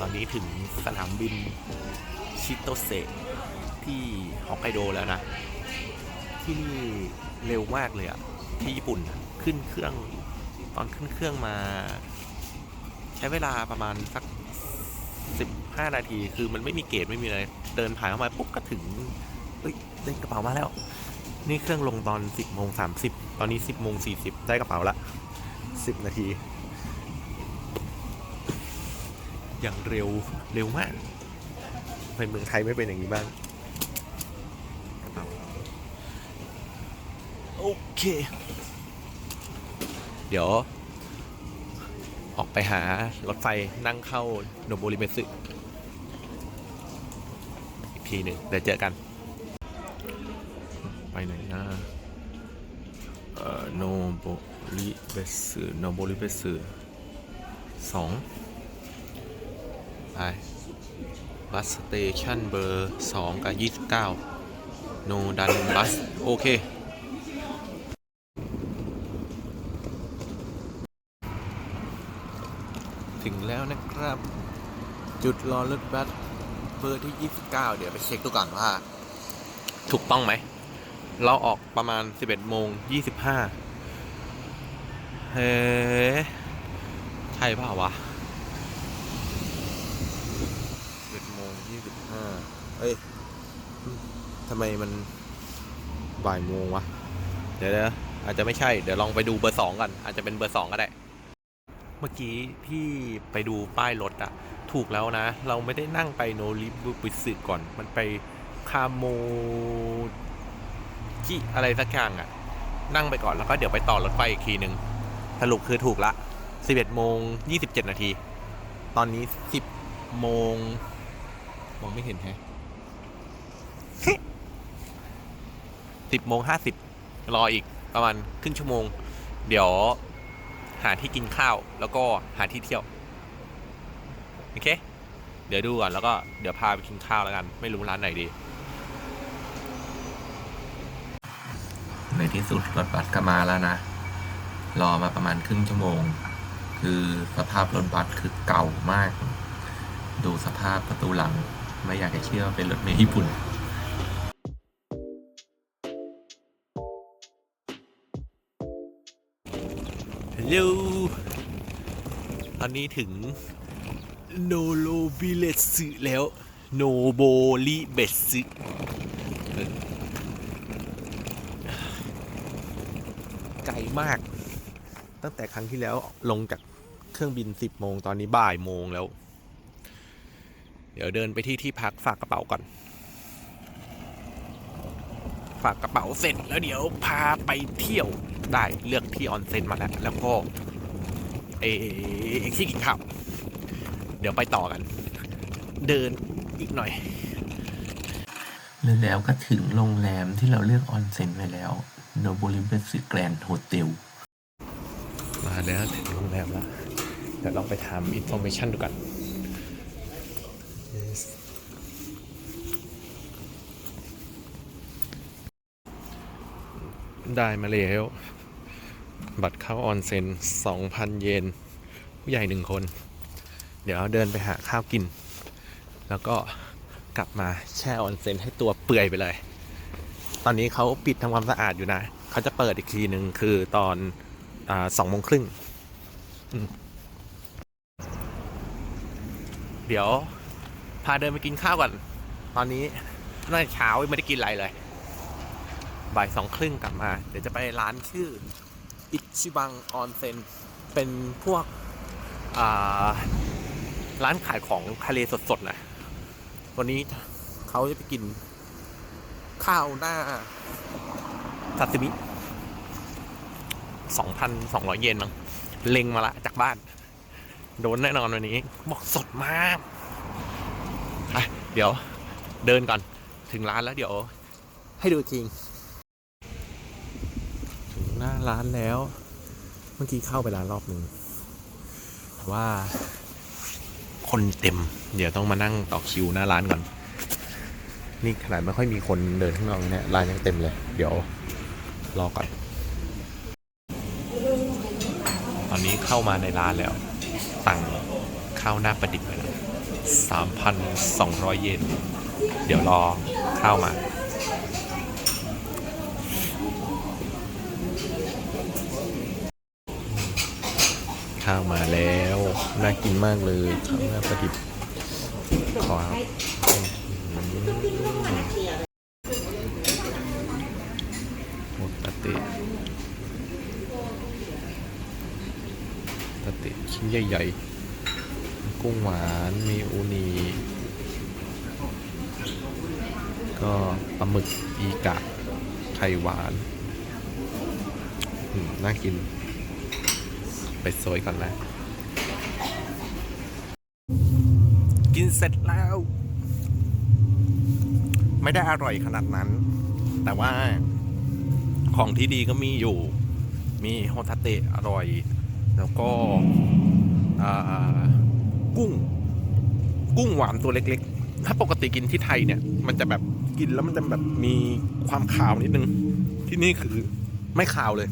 ตอนนี้ถึงสนามบินชิโตเซที่ฮอกไกโดแล้วนะ ที่นี่เร็วมากเลยอะที่ญี่ปุ่นขึ้นเครื่องตอนขึ้นเครื่องมา ใช้เวลาประมาณสัก 15 นาที คือมันไม่มีเกตไม่มีอะไร เดินผ่านเข้ามาปุ๊บก็ถึงเอ้ยได้กระเป๋ามาแล้ว นี่เครื่องลงตอน 10โมง30 ตอนนี้ 10โมง40 ได้กระเป๋าละ 10 นาที อย่างเร็วเร็วมากในเมืองไทยไม่เป็นอย่างนี้บ้างโอเค เดี๋ยว ออกไปหารถไฟนั่งเข้าโนโบริเมสึอีกทีหนึ่งเดี๋ยวเจอกัน ไปไหนนะโนโบริเมสึโนโบริเมสึสอง ไปบัสสเตชันเบอร์สองกับยี่สิบเก้าโนดันบัส โอเค ถึงแล้วนะครับ จุดรอรถบัส เบอร์ที่ 29 เดี๋ยวไปเช็คดูก่อนว่า ถูกต้องไหม เราออกประมาณ 11 โมง 25 เฮ้ใช่เปล่าวะ 11โมง25 เอ้ยทำไมมันบ่ายโมงวะ เดี๋ยวนะอาจจะไม่ใช่ เดี๋ยวลองไปดูเบอร์สองกัน อาจจะเป็นเบอร์สองก็ได้ เมื่อกี้ที่ไปดูป้ายรถอะถูกแล้วนะ เราไม่ได้นั่งไปโนริบุบิสึก่อน มันไปคาโมจิอะไรสักอย่างอะนั่งไปก่อนแล้วก็เดี๋ยวไปต่อรถไฟอีกทีหนึ่งสรุปคือถูกละ 11โมง27 นาที ตอนนี้ 10โมงมองไม่เห็นแฮะ 10โมง50รออีกประมาณครึ่งชั่วโมง เดี๋ยวหาที่กินข้าว แล้วก็หาที่เที่ยว โอเค เดี๋ยวดูก่อนแล้วก็เดี๋ยวพาไปกินข้าวแล้วกัน ไม่รู้ร้านไหนดี ในที่สุดรถบัสก็มาแล้วนะ รอมาประมาณครึ่งชั่วโมง คือสภาพรถบัสคือเก่ามาก ดูสภาพประตูหลัง ไม่อยากจะเชื่อเป็นรถเมล์ญี่ปุ่น ฮัลโหลตอนนี้ถึงโนโลบิเลสึแล้ว โนโบริเบสึไกลมาก ตั้งแต่ครั้งที่แล้วลงจากเครื่องบิน 10 โมง ตอนนี้บ่ายโมงแล้ว เดี๋ยวเดินไปที่ที่พักฝากกระเป๋าก่อน ฝากกระเป๋าเสร็จแล้วเดี๋ยวพาไปเที่ยว ได้เลือกที่ออนเซ็นมาแล้ว แล้วก็เอที่กินข้าวเดี๋ยวไปต่อกัน เดินอีกหน่อยแล้วก็ถึงโรงแรมที่เราเลือกออนเซ็นไว้แล้วโนบุริเบสแกรนด์โฮเทลมาแล้วถึงโรงแรมแล้ว เดี๋ยวลองไปถามอินโฟ a t ชันดูกัน Yes ได้มาแล้ว บัตรเข้าออนเซ็น2,000 เยน ผู้ใหญ่หนึ่งคน เดี๋ยวเดินไปหาข้าวกิน แล้วก็กลับมาแช่ออนเซ็นให้ตัวเปื่อยไปเลย ตอนนี้เขาปิดทำความสะอาดอยู่นะ เขาจะเปิดอีกทีหนึ่งคือตอนสองโมงครึ่ง เดี๋ยวพาเดินไปกินข้าวก่อน ตอนนี้ตั้งแต่เช้าไม่ได้กินอะไรเลย บ่ายสองครึ่งกลับมา เดี๋ยวจะไปร้านชื่อ อิชิบังออนเซ็นเป็นพวกร้านขายของทะเลสดๆนะวันนี้เขาจะไปกิน ข้าวหน้าซาซิมิสองพันสองร้อยเยนมั้งเล็งมาละจากบ้าน โดนแน่นอนวันนี้ บอกสดมากอะเดี๋ยวเดินก่อน ถึงร้านแล้วเดี๋ยว ให้ดูอีกทีถึง ร้านแล้ว เมื่อกี้เข้าไปร้านรอบหนึ่งว่า คนเต็ม เดี๋ยวต้องมานั่งต่อคิวหน้าร้านก่อน นี่ขนาดไม่ค่อยมีคนเดินข้างนอกเลยนี่ยร้านยังเต็มเลย เดี๋ยวรอก่อนตอนนี้เข้ามาในร้านแล้ว สั่งข้าวหน้าประดิษฐ์ไปแล้ว3,200เยน เดี๋ยวรอข้าวมา ข้าวมาแล้ว น่ากินมากเลยข้าวหน้าปลาดิบขอหมดปาเตะปาเตะชิ้นใหญ่ๆ กุ้งหวานมีอูนีก็ปลาหมึกอีกะไข่หวาน น่ากิน ไปโซยก่อนนะ กินเสร็จแล้ว ไม่ได้อร่อยขนาดนั้น แต่ว่าของที่ดีก็มีอยู่ มีโฮทาเตะอร่อย แล้วก็กุ้ง กุ้งหวานตัวเล็กๆ ถ้าปกติกินที่ไทยเนี่ย มันจะแบบกินแล้วมันจะแบบมีความขาวนิดนึง ที่นี่คือไม่ขาวเลย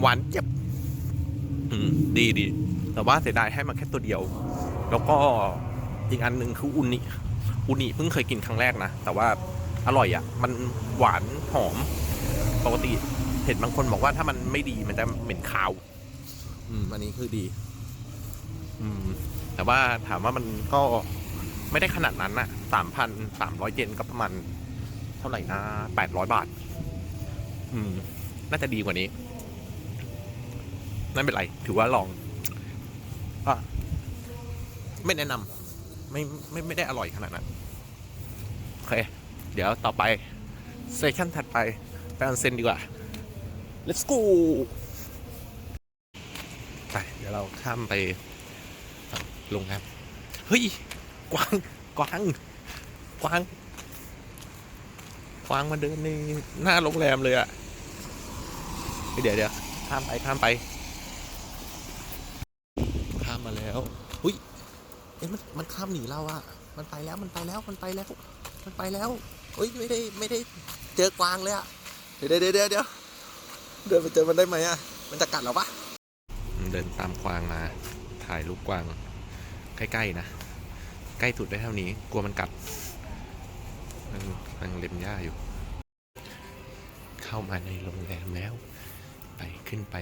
หวานเจ็บ ดีดี แต่ว่าเสียดายให้มาแค่ตัวเดียว แล้วก็อีกอันหนึ่งคืออุนิอุนิเพิ่งเคยกินครั้งแรกนะ แต่ว่าอร่อยอะ่ะ มันหวานหอม ปกติเห็นบางคนบอกว่าถ้ามันไม่ดีมันจะเหม็นคาว อืม อันนี้คือดี อืม แต่ว่าถามว่ามันก็ไม่ได้ขนาดนั้นอะสามพันสามร้อยเยนก็ประมาณเท่าไหร่นะแปดร้อยบาท อืม น่าจะดีกว่านี้ ไม่เป็นไร ถือว่าลองอไม่แนะนำไม่ไม่ไม่ได้อร่อยขนาดนั้น โอเค เดี๋ยวต่อไปเซสชั่นถัดไปไปออนเซ็นดีกว่า let's go ไปเดี๋ยวเราข้ามไปฝั่งโรงแรมเฮ้ย กวาง กวาง กวาง กวางมาเดินในหน้าโรงแรมเลยอะเดี๋ยวเดี๋ยวข้ามไปข้ามไป ข้ามมาแล้วหุยเอ๊ะ มันข้ามหนีเราอะมันไปแล้วมันไปแล้วมันไปแล้ว มันไปแล้วเฮ้ยไม่ได้ไม่ได้เจอกวางเลยอะเดี๋ยวเดี๋ยวเดี๋ยวเดี๋ยวเดินไปเจอมันได้ไหมอะมันจะกัดเราปะเดินตามกวางมาถ่ายรูปกวาง ใกล้ๆนะใกล้สุดได้เท่านี้ กลัวมันกัดมันมันเล็มหญ้าอยู่ เข้ามาในโรงแรมแล้ว ไปขึ้นไป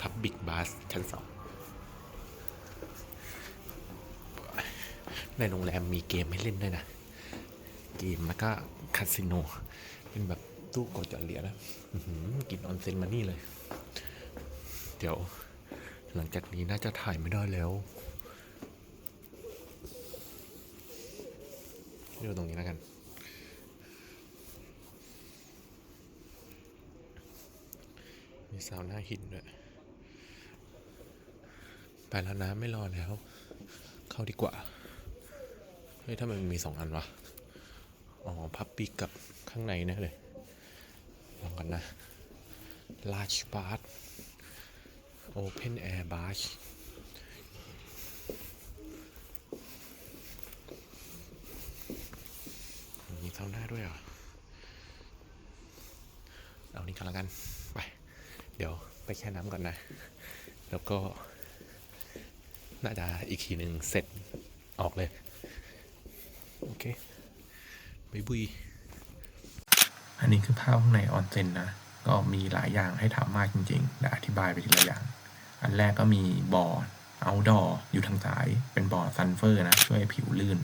พับบิกบาสชั้นสอง ในโรงแรมมีเกมให้เล่นด้วยนะ เกมแล้วก็คาสิโน เป็นแบบตู้กดหยอดเหรียญนะอื้อหือกินออนเซ็นมานี่เลย เดี๋ยว หลังจากนี้น่าจะถ่ายไม่ได้แล้วเดี๋ยวตรงนี้แล้วกัน มีซาวหน่าหินด้วยไปแล้วนะไม่รอแล้ว เข้าดีกว่า ฮ้ยถ้ามันมีสองอันวะ อ๋อ พับปีกกับข้างในน่เลย ลองกันนะ large bath open air bath มีซาวน่าด้วยเหรอ เอานี่กันล้วกัน ไป เดี๋ยวไปแช่น้ำก่อนนะ แล้วก็ น่าจะอีกทีหนึ่งเสร็จออกเลย เคบายบุยอันนี้คือภาพข้างในออนเซ็นนะ ก็มีหลายอย่างให้ทำมากจริงๆเดี๋ยวอธิบายไปทีละอย่าง อันแรกก็มีบ่อเอาดออยู่ทางซ้าย เป็นบ่อซันเฟอร์นะ ช่วยผิวลื่น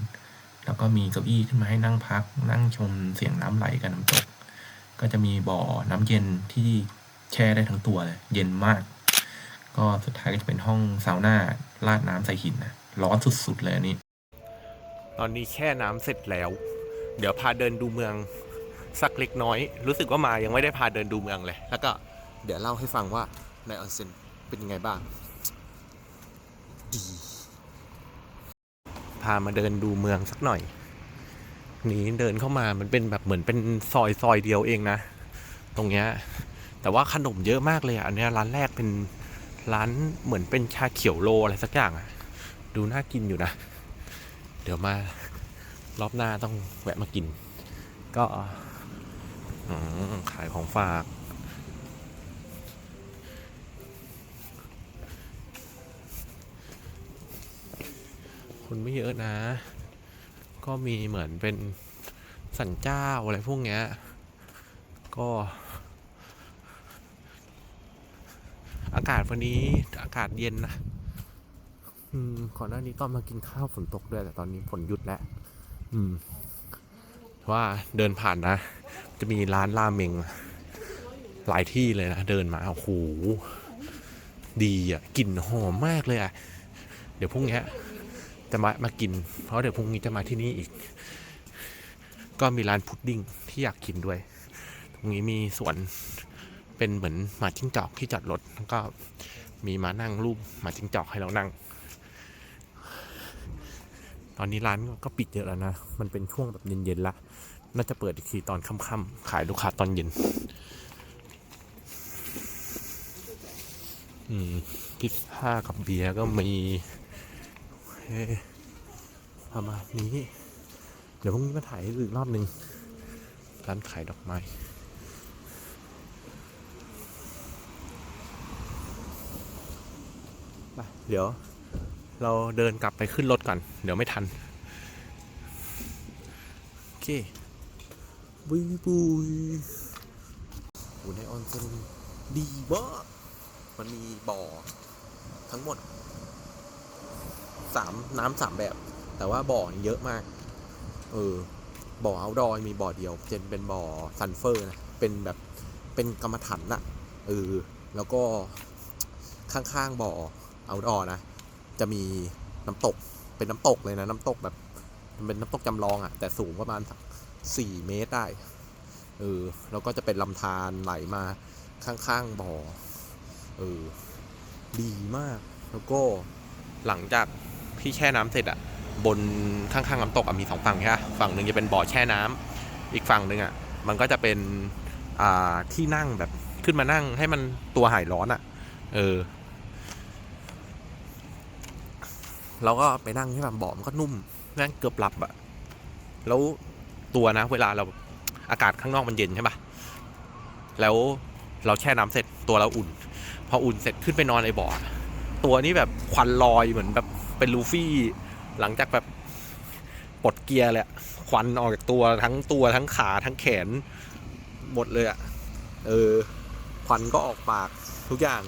แล้วก็มีเก้าอี้ขึ้นมาให้นั่งพัก นั่งชมเสียงน้ำไหลกับน้ำตก ก็จะมีบ่อน้ำเย็นที่แช่ได้ทั้งตัวเลย เย็นมาก ก็สุดท้ายก็จะเป็นห้องซาวน่าราดน้ำใส่หินนะ ร้อนสุดๆเลยอันนี้ ตอนนี้แช่น้ำเสร็จแล้ว เดี๋ยวพาเดินดูเมืองสักเล็กน้อย รู้สึกว่ามายังไม่ได้พาเดินดูเมืองเลย แล้วก็เดี๋ยวเล่าให้ฟังว่าในออนเซ็นเป็นยังไงบ้าง ดี พามาเดินดูเมืองสักหน่อย นี้เดินเข้ามามันเป็นแบบเหมือนเป็นซอยซอยเดียวเองนะ ตรงเนี้ย แต่ว่าขนมเยอะมากเลยอะ อันเนี้ยร้านแรกเป็นร้านเหมือนเป็นชาเขียวโลอะไรสักอย่างอะ ดูน่ากินอยู่นะ เดี๋ยวมารอบหน้าต้องแวะมากิน ก็อืมขายของฝากขคนไม่เยอะนะ ก็มีเหมือนเป็นสันเจ้าอะไรพวกเนี้ย ก็อากาศวันนี้อากาศเย็นนะ อืมก่อนหน้านี้ตอนมากินข้าวฝนตกด้วย แต่ตอนนี้ฝนหยุดแล้วอืมว่าเดินผ่านนะ จะมีร้านราเมง หลายที่เลยนะ เดินมาโอ้โหดีอะกลิ่นหอมมากเลยอะ เดี๋ยวพรุ่งนี้จะมามากิน เพราะเดี๋ยวพรุ่งนี้จะมาที่นี่อีก ก็มีร้านพุดดิ้งที่อยากกินด้วย ตรงนี้มีสวนเป็นเหมือนหมาจิ้งจอกที่จอดรถแล้วก็มีมานั่งรูปหมาจิ้งจอกให้เรานั่ง ตอนนี้ร้านก็ปิดเยอะแล้วนะ มันเป็นช่วงแบบเย็นๆละ น่าจะเปิดอีกทีตอนค่ำๆขายลูกค้าตอนเย็น อืมพิซซ่ากับเบียร์ก็มีประมาณนี้ เดี๋ยวพรุ่งนี้มาถ่ายให้ดูอีกรอบหนึ่งร้านขายดอกไม้ไปเดี๋ยว เราเดินกลับไปขึ้นรถก่อน เดี๋ยวไม่ทัน โอเคบุยบุยโอ้ในออนเซ็นดีมากมันมีบ่อ ทั้งหมดสามน้ำสามแบบ แต่ว่าบ่อเยอะมาก เออ บ่อเอาดอยมีบ่อเดียวเจนเป็นบ่อซันเฟอร์นะ เป็นแบบเป็นกรรมฐานน่ะเออ แล้วก็ข้างๆบ่อเอาดอนะ จะมีน้ำตกเป็นน้ำตกเลยนะ น้ำตกแบบมันเป็นน้ำตกจำลองอะ่ะ แต่สูงประมาณสักสี่เมตรได้เออแล้วก็จะเป็นลำธารไหลมาข้างๆบ่อเออดีมาก แล้วก็หลังจากพี่แช่น้ำเสร็จอะ่ะบนข้างๆน้ำตกอะมีสองฝั่งใช่ไหมฝั่งหนึ่งจะเป็นบ่อแช่น้ำอีกฝั่งหนึ่งอะ่ะ มันก็จะเป็นอ่าที่นั่งแบบขึ้นมานั่งให้มันตัวหายร้อนอะ่ะ เออ เราก็ไปนั่งที่แบบเบาะมันก็นุ่มนั่งเกือบหลับอะแล้วตัวนะ เวลาเราอากาศข้างนอกมันเย็นใช่ปะแล้วเราแช่น้ำเสร็จตัวเราอุ่น พออุ่นเสร็จขึ้นไปนอนในบาะตัวนี้แบบควันลอยเหมือนแบบเป็นลูฟี่ หลังจากแบบปลดเกียร์เลยอะควันออกจากตัวทั้งตัวทั้งขาทั้งแขนหมดเลยอะเออควันก็ออกปากทุกอย่าง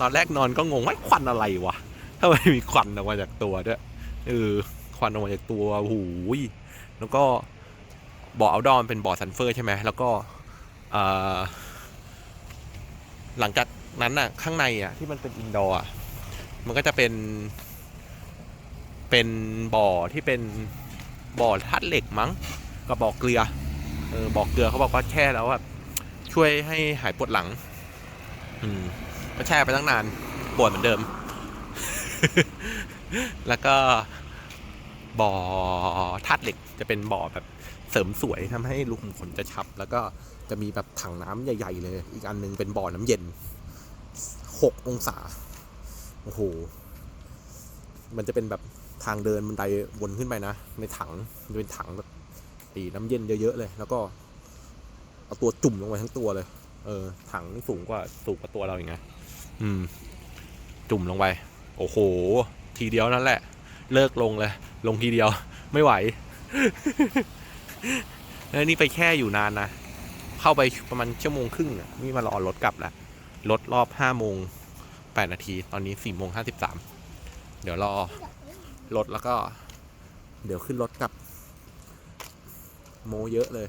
ตอนแรกนอนก็งงว่าควันอะไรวะ ทำไมมีควันออกมาจากตัวด้วยเออควันออกมาจากตัวหูยแล้วก็บ่อเอาดอมเป็นบ่อซันเฟอร์ใช่ไหมแล้วก็หลังจากนั้นน่ะ ข้างในอะ ที่มันเป็นอินดอร์อะมันก็จะเป็น เป็นบ่อที่เป็นบ่อธาตุเหล็กมั้งกับบ่อเกลือเออบ่อเกลือเขาบอกว่าแช่แล้วแบบช่วยให้หายปวดหลัง อืมก็แช่ไปตั้งนานปวดเหมือนเดิม แล้วก็บ่อธาตุเหล็กจะเป็นบ่อแบบเสริมสวยทำให้รูขุมขนจะชับ แล้วก็จะมีแบบถังน้ำใหญ่ ๆ เลย อีกอันหนึงเป็นบ่อน้ำเย็นหกองศาโอ้โหมันจะเป็นแบบทางเดินบันไดวนขึ้นไปนะ ในถังจะเป็นถังแบบตีน้ำเย็นเยอะๆเลย แล้วก็เอาตัวจุ่มลงไปทั้งตัวเลย เออ ถังนี่สูงกว่าสูงกว่าตัวเราอย่างไงอืม จุ่มลงไป โอ้โห ทีเดียวนั่นแหละ เลิกลงเลย ลงทีเดียวไม่ไหวแล้วนี่ไปแค่อยู่นานนะ เข้าไปประมาณชั่วโมงครึ่งอะนี่มารอรถกลับแล้วรถรอบห้าโมงแปดนาที ตอนนี้สี่โมงห้าสิบสามเดี๋ยวรอรถแล้วก็ เดี๋ยวขึ้นรถกลับ โมเยอะเลย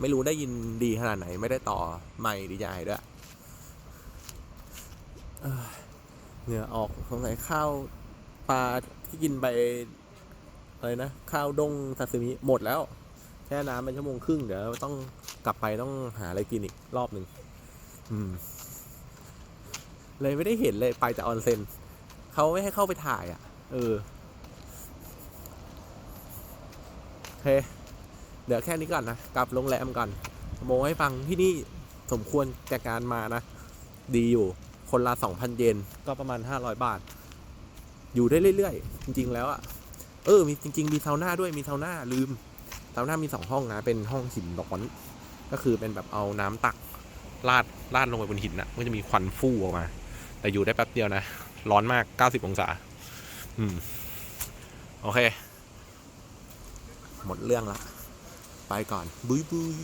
ไม่รู้ได้ยินดีขนาดไหน ไม่ได้ต่อไม่ดีใจด้วย เหงื่อออกสงสัยข้าวปลาที่กินไปอะไรนะ ข้าวด้งซาซิมิหมดแล้วแช่น้ำเป็นชั่วโมงครึ่งเดี๋ยวต้องกลับไปต้องหาอะไรกินอีกรอบหนึ่งอืม เลยไม่ได้เห็นเลยไปแต่ออนเซ็นเขาไม่ให้เข้าไปถ่ายอะ เออโอเคเดี๋ยวแค่นี้ก่อนนะกลับโรงแรมก่อนโมให้ฟังที่นี่สมควรแก่การมานะ ดีอยู่ คนละ 2,000 เยนก็ประมาณ 500 บาท อยู่ได้เรื่อยๆ จริง ๆ แล้วอะเออ มีจริง ๆ มีซาวน่าด้วยมีซาวน่าลืมซาวน่ามีสองห้องนะ เป็นห้องหินร้อน ก็คือเป็นแบบเอาน้ำตักราดราดลงไปบนหินน่ะมันจะมีควันฟู่ออกมา แต่อยู่ได้แป๊บเดียวนะ ร้อนมาก 90 องศา อืม โอเค หมดเรื่องละ ไปก่อนบุยบุย